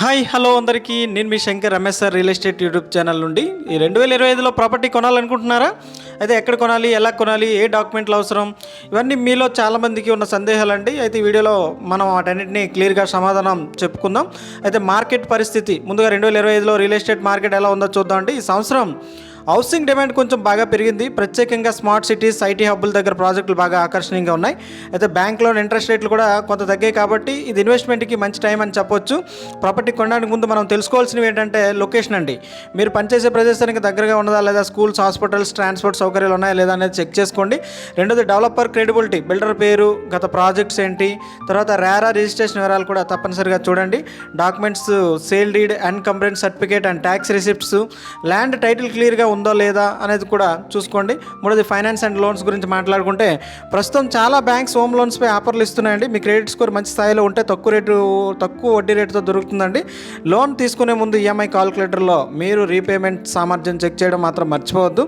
Hi hello అందరికీ. నేను మీ Shankar Ramesh sir real estate YouTube channel నుండి. ఈ రెండు వేల ఇరవై ఐదులో ప్రాపర్టీ కొనాలనుకుంటున్నారా? అయితే ఎక్కడ కొనాలి ఎలా కొనాలి ఏ డాక్యుమెంట్లు అవసరం? ఇవన్నీ మీలో చాలామందికి ఉన్న సందేహాలండి. అయితే ఈ వీడియోలో మనం వాటన్నిటిని క్లియర్గా సమాధానం చెప్పుకుందాం. అయితే మార్కెట్ పరిస్థితి ముందుగా రెండు వేల ఇరవై ఐదులో రియల్ ఎస్టేట్ మార్కెట్ ఎలా ఉందో చూద్దామండి. ఈ సంవత్సరం హౌసింగ్ డిమాండ్ కొంచెం బాగా పెరిగింది. ప్రత్యేకంగా స్మార్ట్ సిటీస్ ఐటీ హబ్బుల దగ్గర ప్రాజెక్టులు బాగా ఆకర్షణీయంగా ఉన్నాయి. అయితే బ్యాంక్ లోన్ ఇంట్రెస్ట్ రేట్లు కూడా కొంత తగ్గాయి కాబట్టి ఇది ఇన్వెస్ట్మెంట్కి మంచి టైం అని చెప్పొచ్చు. ప్రాపర్టీ కొనడానికి ముందు మనం తెలుసుకోవాల్సినవి ఏంటంటే లొకేషన్ అండి. మీరు పనిచేసే ప్రదేశానికి దగ్గరగా ఉన్నదా లేదా స్కూల్స్ హాస్పిటల్స్ ట్రాన్స్పోర్ట్ సౌకర్యాలు ఉన్నాయా లేదా అనేది చెక్ చేసుకోండి. రెండోది డెవలపర్ క్రెడిబిలిటీ బిల్డర్ పేరు గత ప్రాజెక్ట్స్ ఏంటి? తర్వాత రేరా రిజిస్ట్రేషన్ వివరాలు కూడా తప్పనిసరిగా చూడండి. Documents sale deed encumbrance certificate and tax receipts land title క్లియర్గా ఉందో లేదా అనేది కూడా చూసుకోండి. మూడోది ఫైనాన్స్ అండ్ లోన్స్ గురించి మాట్లాడుకుంటే ప్రస్తుతం చాలా బ్యాంక్స్ హోమ్ లోన్స్పై ఆఫర్లు ఇస్తున్నాయండి. మీ క్రెడిట్ స్కోర్ మంచి స్థాయిలో ఉంటే తక్కువ రేటు తక్కువ వడ్డీ రేటుతో దొరుకుతుందండి. లోన్ తీసుకునే ముందు ఈఎంఐ కాల్కులేటర్లో మీరు రీపేమెంట్ సామర్థ్యం చెక్ చేయడం మాత్రం మర్చిపోవద్దు.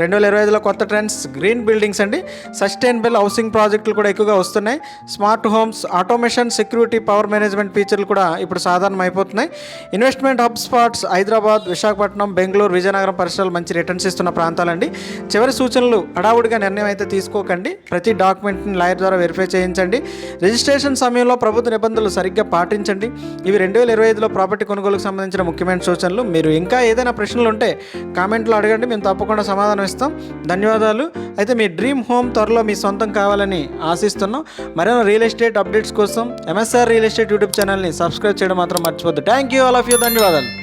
రెండు వేల ఇరవై ఐదులో కొత్త ట్రెండ్స్ గ్రీన్ బిల్డింగ్స్ అండి. సస్టైనబుల్ హౌసింగ్ ప్రాజెక్టులు కూడా ఎక్కువగా వస్తున్నాయి. Smart homes automation security power management ఫీచర్లు కూడా ఇప్పుడు సాధారణం అయిపోతున్నాయి investment hub spots Hyderabad Visakhapatnam Bengaluru Vizianagaram పరిసరాలు మంచి రిటర్న్స్ ఇస్తున్న ప్రాంతాలండి. చివరి సూచనలు హడావుడిగా నిర్ణయం అయితే తీసుకోకండి. ప్రతి డాక్యుమెంట్ని లాయర్ ద్వారా వెరిఫై చేయించండి. రిజిస్ట్రేషన్ సమయంలో ప్రభుత్వ నిబంధనలు సరిగ్గా పాటించండి. ఇవి రెండు వేల ఇరవై ఐదులో ప్రాపర్టీ కొనుగోలుకు సంబంధించిన ముఖ్యమైన సూచనలు. మీరు ఇంకా ఏదైనా ప్రశ్నలు ఉంటే కామెంట్లో అడగండి. మేము తప్పకుండా సమాధానం ఇస్తాం. ధన్యవాదాలు. అయితే మీ డ్రీమ్ హోమ్ త్వరలో మీ సొంతం కావాలని ఆశిస్తున్నాం. మరెన్నో రియల్ ఎస్టేట్ అప్డేట్స్ కోసం ఎంఎస్ఆర్ రియల్ ఎస్టేట్ యూట్యూబ్ ఛానల్ని సబ్స్క్రైబ్ చేయడం మాత్రం మర్చిపోద్దు. Thank you all of you ధన్యవాదాలు.